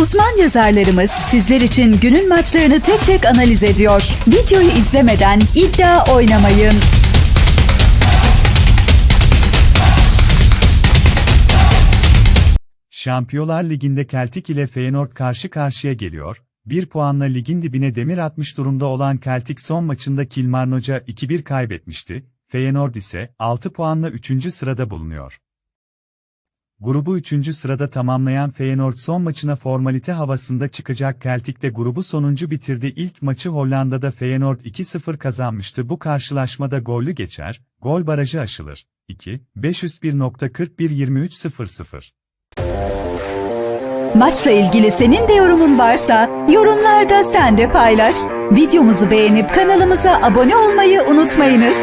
Uzman yazarlarımız sizler için günün maçlarını tek tek analiz ediyor. Videoyu izlemeden iddia oynamayın. Şampiyonlar Ligi'nde Celtic ile Feyenoord karşı karşıya geliyor. Bir puanla ligin dibine demir atmış durumda olan Celtic son maçında Kilmarnock'a 2-1 kaybetmişti. Feyenoord ise 6 puanla 3. sırada bulunuyor. Grubu 3. sırada tamamlayan Feyenoord son maçına formalite havasında çıkacak Celtic de grubu sonuncu bitirdi. İlk maçı Hollanda'da Feyenoord 2-0 kazanmıştı. Bu karşılaşmada gollü geçer, gol barajı aşılır. 2, 501.41-23.00 Maçla ilgili senin de yorumun varsa yorumlarda sen de paylaş. Videomuzu beğenip kanalımıza abone olmayı unutmayınız.